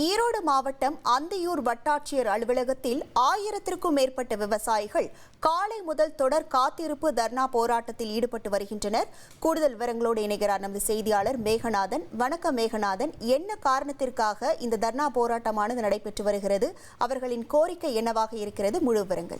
ஈரோடு மாவட்டம் அந்தியூர் வட்டாட்சியர் அலுவலகத்தில் ஆயிரத்திற்கும் மேற்பட்ட விவசாயிகள் காலை முதல் தொடர் காத்திருப்பு தர்ணா போராட்டத்தில் ஈடுபட்டு வருகின்றனர். கூடுதல் விவரங்களோடு இணைகிறார் நமது செய்தியாளர் மேகநாதன். வணக்கம் மேகநாதன். என்ன காரணத்திற்காக இந்த தர்ணா போராட்டமானது நடைபெற்று வருகிறது? அவர்களின் கோரிக்கை என்னவாக இருக்கிறது? முழு விவரங்கள்.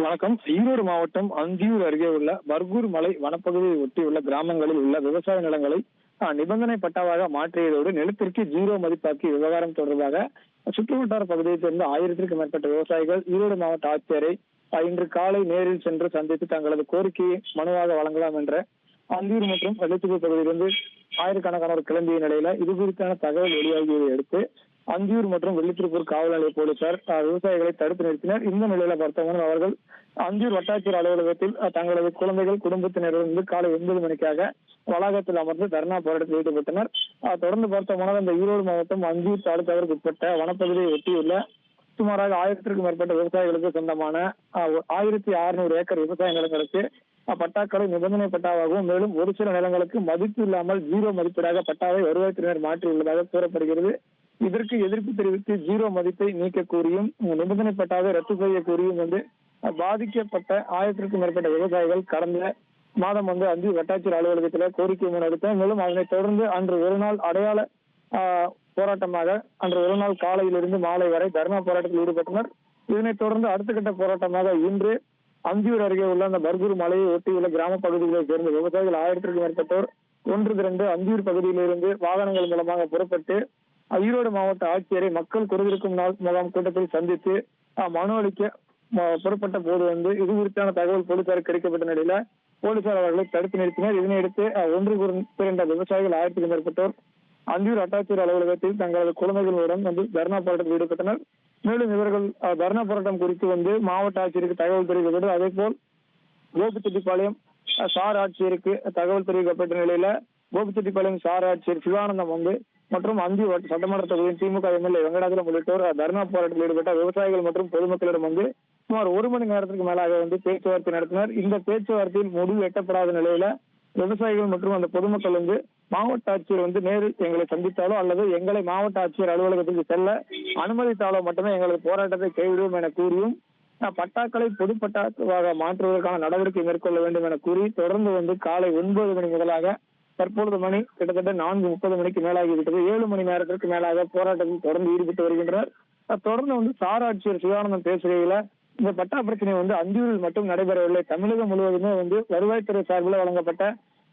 வணக்கம். ஈரோடு மாவட்டம் அந்தியூர் அருகே உள்ள பர்கூர் மலை வனப்பகுதியை ஒட்டியுள்ள கிராமங்களில் உள்ள விவசாய நிலங்களை நிபந்தனை பட்டாவாக மாற்றியதோடு நிலத்திற்கு ஜீரோ மதிப்பாக்கி விவகாரம் தொடர்பாக சுற்றுவட்டார பகுதியைச் சேர்ந்த ஆயிரத்திற்கும் மேற்பட்ட விவசாயிகள் ஈரோடு மாவட்ட ஆட்சியரை இன்று காலை நேரில் சென்று சந்தித்து தங்களது கோரிக்கையை மனுவாக வழங்கலாம் என்ற அந்தியூர் மற்றும் வெள்ளத்துப்பூர் பகுதியிலிருந்து ஆயிரக்கணக்கானோர் கிளம்பிய நிலையில இது குறித்தான தகவல் வெளியாகியதை அடுத்து அந்தியூர் மற்றும் வெள்ளித்திருப்பூர் காவல் நிலைய போலீசார் விவசாயிகளை தடுத்து நிறுத்தினர். இந்த நிலையில பார்த்தவங்க அவர்கள் அந்தியூர் வட்டாட்சியர் அலுவலகத்தில் தங்களது குழந்தைகள் குடும்பத்தினரிலிருந்து காலை ஒன்பது மணிக்காக வளாகத்தில் அமர்ந்து தர்ணா போராட்டத்தில் ஈடுபட்டனர். தொடர்ந்து பார்த்தோம்னா இந்த ஈரோடு மாவட்டம் அந்தியூர் தாலுகாவிற்கு உட்பட்ட வனப்பகுதியை ஒட்டியுள்ள சுமாராக ஆயிரத்திற்கும் மேற்பட்ட விவசாயிகளுக்கு சொந்தமான ஆயிரத்தி அறுநூறு ஏக்கர் விவசாய நிலங்களுக்கு பட்டாக்களை நிபந்தனை பட்டாவாகவும் மேலும் ஒரு சில நிலங்களுக்கு மதிப்பு இல்லாமல் ஜீரோ மதிப்பீடாக பட்டாவை வருவாய்த்துறையினர் மாற்றியுள்ளதாக கூறப்படுகிறது. இதற்கு எதிர்ப்பு தெரிவித்து ஜீரோ மதிப்பை நீக்க கோரியும் நிபந்தனை பட்டாவை ரத்து செய்ய கோரியும் வந்து பாதிக்கப்பட்ட ஆயிரத்திற்கும் மேற்பட்ட விவசாயிகள் கடந்த மாதம் வந்து அஞ்சு வட்டாட்சியர் அலுவலகத்தில் கோரிக்கை மனு மேலும் அதனைத் தொடர்ந்து அன்று ஒரு நாள் அடையாள போராட்டமாக அன்று ஒரு நாள் காலையிலிருந்து மாலை வரை தர்ணா போராட்டத்தில் ஈடுபட்டனர். இதனைத் தொடர்ந்து அடுத்த கட்ட போராட்டமாக இன்று அந்தியூர் அருகே உள்ள அந்த பர்கூர் மலையை ஒட்டியுள்ள கிராம பகுதிகளைச் சேர்ந்த விவசாயிகள் ஆயிரத்திற்கும் மேற்பட்டோர் ஒன்று திரண்டு அந்தியூர் பகுதியிலிருந்து வாகனங்கள் மூலமாக புறப்பட்டு ஈரோடு மாவட்ட ஆட்சியரை மக்கள் குறைந்திருக்கும் நாள் முகாம் கூட்டத்தில் சந்தித்து மனு அளிக்க புறப்பட்ட போது வந்து இது குறித்தான தகவல் போலீசாருக்கு கிடைக்கப்பட்ட நிலையில போலீசார் அவர்களை தடுத்து நிறுத்தினர். இதனையடுத்து ஒன்று திரண்ட விவசாயிகள் ஆயிரத்துக்கும் மேற்பட்டோர் அந்தியூர் அட்டாட்சியர் அலுவலகத்தில் தங்களது குழந்தைகளுடன் வந்து தர்ணா போராட்டத்தில் ஈடுபட்டனர். மேலும் இவர்கள் அஹ், தர்ணா போராட்டம் குறித்து வந்து மாவட்ட ஆட்சியருக்கு தகவல் தெரிவிக்கப்பட்டது அதே போல் கோபிச்செட்டிப்பாளையம் சார் ஆட்சியருக்கு தகவல் தெரிவிக்கப்பட்ட நிலையில கோபிச்செட்டிப்பாளையம் சார் ஆட்சியர் சிவானந்தம் வந்து மற்றும் அந்தி வட்ட- சட்டமன்ற தொகுதியின் திமுக எம்எல்ஏ வெங்கடாசலம் உள்ளிட்டோர் தர்ணா போராட்டத்தில் ஈடுபட்ட விவசாயிகள் மற்றும் பொதுமக்களிடம் வந்து சுமார் ஒரு மணி நேரத்திற்கு மேலாக வந்து பேச்சுவார்த்தை நடத்தினர். இந்த பேச்சுவார்த்தையில் முடிவு எட்டப்படாத நிலையில விவசாயிகள் மற்றும் அந்த பொதுமக்கள் வந்து மாவட்ட ஆட்சியர் வந்து நேரில் எங்களை சந்தித்தாலோ அல்லது எங்களை மாவட்ட ஆட்சியர் அலுவலகத்துக்கு செல்ல அனுமதித்தாலோ மட்டுமே எங்களது போராட்டத்தை கைவிடுவோம் என கூறியும் பட்டாக்களை பொது மாற்றுவதற்கான நடவடிக்கை மேற்கொள்ள வேண்டும் என கூறி தொடர்ந்து வந்து காலை ஒன்பது மணி முதலாக தற்பொழுது மணி கிட்டத்தட்ட நான்கு முப்பது மணிக்கு மேலாகிவிட்டது. ஏழு மணி நேரத்திற்கு மேலாக போராட்டத்தில் தொடர்ந்து ஈடுபட்டு வருகின்றனர். தொடர்ந்து வந்து சார் ஆட்சியர் சிவானந்தம் பேசுகையில இந்த பட்டா பிரச்சனை வந்து அந்தியூரில் மட்டும் நடைபெறவில்லை. தமிழகம் முழுவதுமே வந்து வருவாய்த்துறை சார்பில் வழங்கப்பட்ட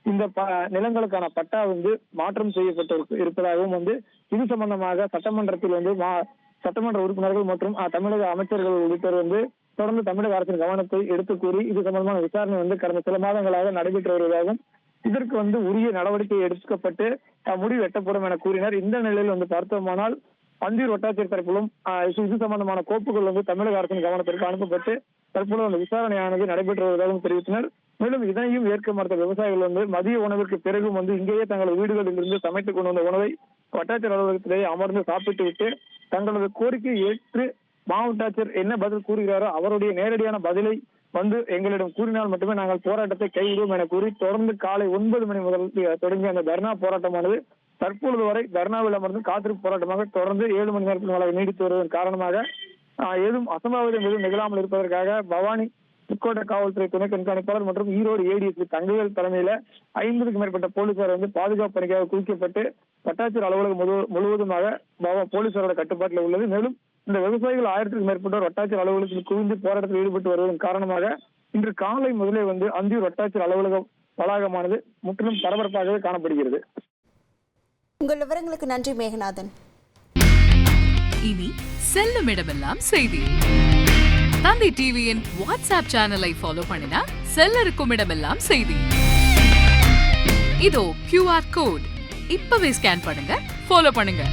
இந்த ப- நிலங்களுக்கான பட்டா வந்து மாற்றம் செய்யப்பட்டு இருப்பதாகவும் வந்து இது சம்பந்தமாக சட்டமன்றத்தில் வந்து மா- சட்டமன்ற உறுப்பினர்கள் மற்றும் தமிழக அமைச்சர்கள் உள்ளிட்டோர் வந்து தொடர்ந்து தமிழக அரசின் கவனத்தை எடுத்து கூறி இது சம்பந்தமான விசாரணை வந்து கடந்த சில மாதங்களாக நடைபெற்று வருவதாகவும் இதற்கு வந்து உரிய நடவடிக்கை எடுக்கப்பட்டு முடிவு எட்டப்படும் என கூறினர். இந்த நிலையில் வந்து பார்த்தோமானால் பந்தீர் வட்டாட்சியர் தரப்பிலும் இது சம்பந்தமான கோப்புகள் வந்து தமிழக அரசின் கவனத்திற்கு அனுப்பப்பட்டு தற்போது அந்த விசாரணையானது நடைபெற்று வருவதாகவும் தெரிவித்தனர். மேலும் இதனையும் ஏற்க மறுத்த விவசாயிகள் வந்து மதிய உணவிற்கு பிறகும் வந்து இங்கேயே தங்களது வீடுகளில் இருந்து சமைத்துக் கொண்டு வந்த உணவை வட்டாட்சியர் அலுவலகத்திலேயே அமர்ந்து சாப்பிட்டு விட்டு தங்களது கோரிக்கையை ஏற்று மாவட்ட ஆட்சியர் என்ன பதில் கூறுகிறாரோ அவருடைய நேரடியான பதிலை வந்து எங்களிடம் கூறினால் மட்டுமே நாங்கள் போராட்டத்தை கைவிடுவோம் என கூறி தொடர்ந்து காலை ஒன்பது மணி முதல் தொடங்கிய அந்த தர்ணா போராட்டமானது தற்பொழுது வரை தர்ணாவில் அமர்ந்து காத்திருப்பு போராட்டமாக தொடர்ந்து ஏழு மணி நேரத்துக்கு மேலாக நீடித்து வருவதன் காரணமாக ஏதும் அசம்பாவிதம் எதுவும் நிகழாமல் இருப்பதற்காக பவானி புக்கோட்டை காவல்துறை துணை கண்காணிப்பாளர் மற்றும் ஈரோடு ஏடிஎஸ்பி தங்கவேல் தலைமையில ஐம்பதுக்கும் மேற்பட்ட போலீசார் வந்து பாதுகாப்பு பணிக்காக குவிக்கப்பட்டு வட்டாட்சியர் அலுவலகம் முழு- முழுவதுமாக போலீசாரோட கட்டுப்பாட்டில் உள்ளது. மேலும் இந்த விவசாயிகள் ஆயிரத்துக்கும் மேற்பட்டோர் வட்டாட்சியர் அலுவலகத்தில் குவிந்து போராட்டத்தில் ஈடுபட்டு வருவதன் காரணமாக இன்று காலை முதலே வந்து அந்தியூர் வட்டாட்சியர் அலுவலகம் வளாகமானது முற்றிலும் பரபரப்பாகவே காணப்படுகிறது. உங்கள் விவரங்களுக்கு நன்றி மேகநாதன். இனி செல்லும் இடமெல்லாம் செய்தி. தந்தை டிவியின் வாட்ஸ்அப் சேனலை ஃபாலோ பண்ணினா செல்ல இருக்கும் இடமெல்லாம் செய்தி. இதோ கியூஆர் கோட் இப்பவே ஸ்கேன் பண்ணுங்க ஃபாலோ பண்ணுங்க.